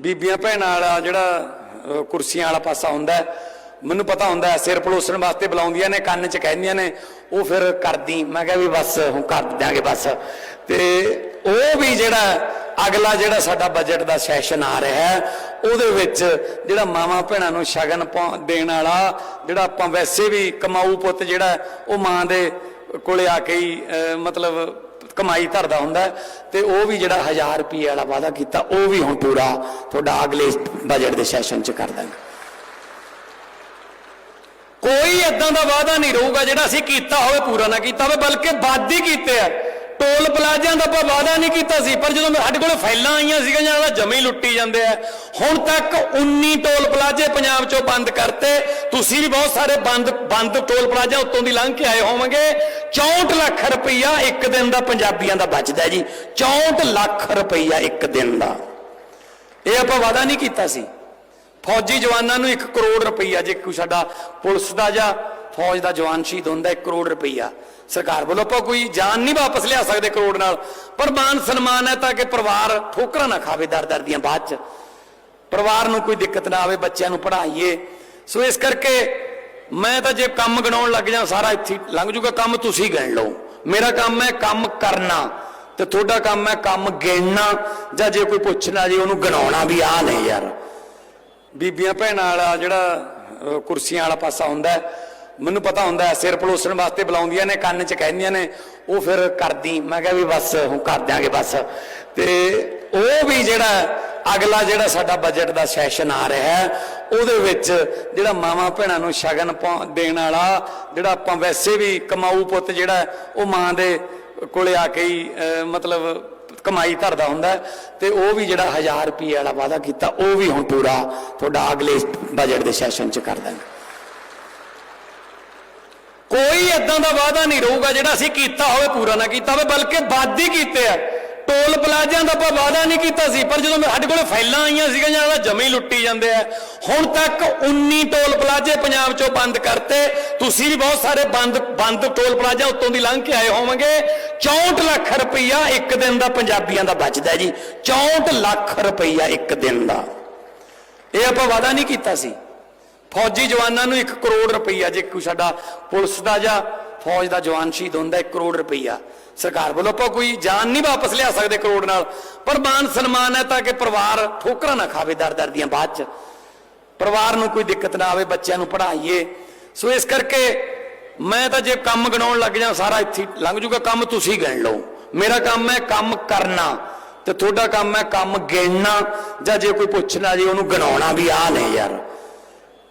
ਬੀਬੀਆਂ ਭੈਣਾਂ ਵਾਲਾ ਜਿਹੜਾ ਕੁਰਸੀਆਂ ਵਾਲਾ ਪਾਸਾ ਹੁੰਦਾ ਮੈਨੂੰ ਪਤਾ ਹੁੰਦਾ ਸਿਰ ਪਲੋਸਣ ਵਾਸਤੇ ਬੁਲਾਉਂਦੀਆਂ ਨੇ, ਕੰਨ 'ਚ ਕਹਿੰਦੀਆਂ ਨੇ, ਉਹ ਫਿਰ ਕਰਦੀ, ਮੈਂ ਕਿਹਾ ਵੀ ਬਸ, ਹੁਣ ਕਰ ਦਿਆਂਗੇ ਬਸ। ਤੇ ਉਹ ਵੀ ਜਿਹੜਾ ਅਗਲਾ ਜਿਹੜਾ ਸਾਡਾ ਬਜਟ ਦਾ ਸੈਸ਼ਨ ਆ ਰਿਹਾ ਹੈ, ਉਹਦੇ ਵਿੱਚ ਜਿਹੜਾ ਮਾਵਾਂ ਭੈਣਾਂ ਨੂੰ ਸ਼ਗਨ ਪਾ- ਦੇਣ ਵਾਲਾ, ਜਿਹੜਾ ਆਪਾਂ ਵੈਸੇ ਵੀ ਕਮਾਊ ਪੁੱਤ ਜਿਹੜਾ, ਉਹ ਮਾਂ ਦੇ ਕੋਲੇ ਆ ਕੇ ਹੀ ਮਤਲਬ ਕਮਾਈ ਧਰਦਾ ਹੁੰਦਾ ਤੇ ਉਹ ਵੀ ਜਿਹੜਾ 1000 ਰੁਪਏ ਵਾਲਾ ਵਾਅਦਾ ਕੀਤਾ, ਉਹ ਵੀ ਹੁਣ ਪੂਰਾ ਤੁਹਾਡਾ ਅਗਲੇ ਬਜਟ ਦੇ ਸੈਸ਼ਨ 'ਚ ਕਰ ਦਾਂਗੇ। ਕੋਈ ਇਦਾਂ ਦਾ ਵਾਅਦਾ ਨਹੀਂ ਰਹੂਗਾ ਜਿਹੜਾ ਅਸੀਂ ਕੀਤਾ ਹੋਵੇ, ਪੂਰਾ ਨਾ ਕੀਤਾ ਹੋਵੇ, ਬਲਕਿ ਵੱਧ ਕੀਤੇ ਆ। ਟੋਲ ਪਲਾਜ਼ਿਆਂ ਦਾ ਆਪਾਂ ਵਾਅਦਾ ਨਹੀਂ ਕੀਤਾ ਸੀ, ਪਰ ਜਦੋਂ ਸਾਡੇ ਕੋਲ ਫਾਈਲਾਂ ਆਈਆਂ ਸੀਗੀਆਂ ਜਿਹੜਾ ਜਮੇ ਲੁੱਟੀ ਜਾਂਦੇ ਆ। ਹੁਣ ਤੱਕ 19 ਟੋਲ ਪਲਾਜ਼ੇ ਪੰਜਾਬ 'ਚੋਂ ਬੰਦ ਕਰਤੇ। ਤੁਸੀਂ ਵੀ ਬਹੁਤ ਸਾਰੇ ਬੰਦ ਬੰਦ ਟੋਲ ਪਲਾਜ਼ਾ ਉੱਤੋਂ ਦੀ ਲੰਘ ਕੇ ਆਏ ਹੋਵੋਗੇ। 64 ਲੱਖ ਰੁਪਈਆ ਇੱਕ ਦਿਨ ਦਾ ਪੰਜਾਬੀਆਂ ਦਾ ਬਚਦਾ ਜੀ। 64 ਲੱਖ ਰੁਪਈਆ ਇੱਕ ਦਿਨ ਦਾ। ਇਹ ਆਪਾਂ ਵਾਅਦਾ ਨਹੀਂ ਕੀਤਾ ਸੀ। ਫੌਜੀ ਜਵਾਨਾਂ ਨੂੰ 1 ਕਰੋੜ ਰੁਪਈਆ ਜੇ ਕੋਈ ਸਾਡਾ ਪੁਲਿਸ ਦਾ ਜਾਂ ਫੌਜ ਦਾ ਜਵਾਨ ਸ਼ਹੀਦ ਹੁੰਦਾ 1 ਕਰੋੜ ਰੁਪਈਆ। ਸਰਕਾਰ ਵੱਲੋਂ ਆਪਾਂ ਕੋਈ ਜਾਨ ਨਹੀਂ ਵਾਪਸ ਲਿਆ ਸਕਦੇ ਕਰੋੜ ਨਾਲ। ਪਰ ਮਾਨ ਸਨਮਾਨ ਹੈ ਤਾਂ ਕਿ ਪਰਿਵਾਰ ਠੋਕਰਾਂ ਨਾ ਖਾਵੇ ਦਰ ਦਰ ਦੀਆਂ ਬਾਅਦ ਚ। ਪਰਿਵਾਰ ਨੂੰ ਕੋਈ ਦਿੱਕਤ ਨਾ ਆਵੇ ਬੱਚਿਆਂ ਨੂੰ ਪੜ੍ਹਾਈਏ। ਸੋ ਇਸ ਕਰਕੇ ਮੈਂ ਤਾਂ ਜੇ ਕੰਮ ਗਣਾਉਣ ਲੱਗ ਜਾ ਸਾਰਾ ਇੱਥੇ ਲੰਘ ਜੂਗਾ ਕੰਮ ਤੁਸੀਂ ਗਿਣ ਲਓ। ਮੇਰਾ ਕੰਮ ਹੈ ਕੰਮ ਕਰਨਾ ਤੇ ਤੁਹਾਡਾ ਕੰਮ ਹੈ ਕੰਮ ਗਿਣਨਾ। ਜਾਂ ਜੇ ਕੋਈ ਪੁੱਛਣਾ ਜੇ ਉਹਨੂੰ ਗਣਾਉਣਾ ਵੀ ਆ ਨਹੀਂ ਯਾਰ। ਬੀਬੀਆਂ ਭੈਣਾਂ ਵਾਲਾ ਜਿਹੜਾ ਕੁਰਸੀਆਂ ਵਾਲਾ ਪਾਸਾ ਹੁੰਦਾ ਹੈ, ਮੈਨੂੰ ਪਤਾ ਹੁੰਦਾ ਸਿਰ ਪਲੋਸਣ ਵਾਸਤੇ ਬੁਲਾਉਂਦੀਆਂ ਨੇ, ਕੰਨ 'ਚ ਕਹਿੰਦੀਆਂ ਨੇ, ਉਹ ਫਿਰ ਕਰਦੀ। ਮੈਂ ਕਿਹਾ ਵੀ ਬਸ, ਹੁਣ ਕਰ ਦਿਆਂਗੇ ਬਸ। ਤੇ ਉਹ ਵੀ ਜਿਹੜਾ ਅਗਲਾ ਜਿਹੜਾ ਸਾਡਾ ਬਜਟ ਦਾ ਸੈਸ਼ਨ ਆ ਰਿਹਾ ਹੈ, ਉਹਦੇ ਵਿੱਚ ਜਿਹੜਾ ਮਾਵਾਂ ਭੈਣਾਂ ਨੂੰ ਸ਼ਗਨ ਪਾ- ਦੇਣ ਵਾਲਾ, ਜਿਹੜਾ ਆਪਾਂ ਵੈਸੇ ਵੀ ਕਮਾਊ ਪੁੱਤ ਜਿਹੜਾ ਉਹ ਮਾਂ ਦੇ ਕੋਲੇ ਆ ਕੇ ਹੀ ਮਤਲਬ ਕਮਾਈ ਧਰਦਾ ਹੁੰਦਾ ਹੈ। ਤੇ ਉਹ ਵੀ ਜਿਹੜਾ 1000 ਰੁਪਏ ਵਾਲਾ ਵਾਅਦਾ ਕੀਤਾ, ਉਹ ਵੀ ਹੁਣ ਪੂਰਾ ਤੁਹਾਡਾ ਅਗਲੇ ਬਜਟ ਦੇ ਸੈਸ਼ਨ 'ਚ ਕਰ ਦਾਂਗੇ ਕੋਈ ਇਦਾਂ ਦਾ ਵਾਅਦਾ ਨਹੀਂ ਰਹੂਗਾ ਜਿਹੜਾ ਅਸੀਂ ਕੀਤਾ ਹੋਵੇ, ਪੂਰਾ ਨਾ ਕੀਤਾ ਹੋਵੇ, ਬਲਕਿ ਵੱਧ ਕੀਤੇ ਆ। ਟੋਲ ਪਲਾਜ਼ਿਆਂ ਦਾ ਆਪਾਂ ਵਾਅਦਾ ਨਹੀਂ ਕੀਤਾ ਸੀ, ਪਰ ਜਦੋਂ ਸਾਡੇ ਕੋਲ ਫਾਈਲਾਂ ਆਈਆਂ ਸੀਗੀਆਂ ਜਿਹੜਾ ਜਮੇ ਹੀ ਲੁੱਟੀ ਜਾਂਦੇ ਆ, ਹੁਣ ਤੱਕ 19 ਟੋਲ ਪਲਾਜ਼ੇ ਪੰਜਾਬ 'ਚੋਂ ਬੰਦ ਕਰਤੇ। ਤੁਸੀਂ ਵੀ ਬਹੁਤ ਸਾਰੇ ਬੰਦ ਬੰਦ ਟੋਲ ਪਲਾਜ਼ਾ ਉੱਤੋਂ ਦੀ ਲੰਘ ਕੇ ਆਏ ਹੋਵੋਗੇ। 64 ਲੱਖ ਰੁਪਈਆ ਇੱਕ ਦਿਨ ਦਾ ਪੰਜਾਬੀਆਂ ਦਾ ਬਚਦਾ ਜੀ। 64 ਲੱਖ ਰੁਪਈਆ ਇੱਕ ਦਿਨ ਦਾ। ਇਹ ਆਪਾਂ ਵਾਅਦਾ ਨਹੀਂ ਕੀਤਾ ਸੀ। ਫੌਜੀ ਜਵਾਨਾਂ ਨੂੰ 1 ਕਰੋੜ ਰੁਪਈਆ ਜੇ ਕੋਈ ਸਾਡਾ ਪੁਲਿਸ ਦਾ ਜਾਂ ਫੌਜ ਦਾ ਜਵਾਨ ਸ਼ਹੀਦ ਹੁੰਦਾ 1 ਕਰੋੜ ਰੁਪਈਆ। ਸਰਕਾਰ ਵੱਲੋਂ ਆਪਾਂ ਕੋਈ ਜਾਨ ਨਹੀਂ ਵਾਪਸ ਲਿਆ ਸਕਦੇ ਕਰੋੜ ਨਾਲ। ਪਰ ਮਾਨ ਸਨਮਾਨ ਹੈ ਤਾਂ ਕਿ ਪਰਿਵਾਰ ਠੋਕਰਾਂ ਨਾ ਖਾਵੇ ਦਰ ਦਰ ਦੀਆਂ ਬਾਅਦ ਚ। ਪਰਿਵਾਰ ਨੂੰ ਕੋਈ ਦਿੱਕਤ ਨਾ ਆਵੇ, ਬੱਚਿਆਂ ਨੂੰ ਪੜ੍ਹਾਈਏ। ਸੋ ਇਸ ਕਰਕੇ ਮੈਂ ਤਾਂ ਜੇ ਕੰਮ ਗਣਾਉਣ ਲੱਗ ਜਾ ਸਾਰਾ ਇੱਥੇ ਲੰਘ ਜੂਗਾ, ਕੰਮ ਤੁਸੀਂ ਗਿਣ ਲਓ। ਮੇਰਾ ਕੰਮ ਹੈ ਕੰਮ ਕਰਨਾ ਤੇ ਤੁਹਾਡਾ ਕੰਮ ਹੈ ਕੰਮ ਗਿਣਨਾ। ਜਾਂ ਜੇ ਕੋਈ ਪੁੱਛਣਾ ਜੇ, ਉਹਨੂੰ ਗਣਾਉਣਾ ਵੀ ਆ ਨਹੀਂ ਯਾਰ।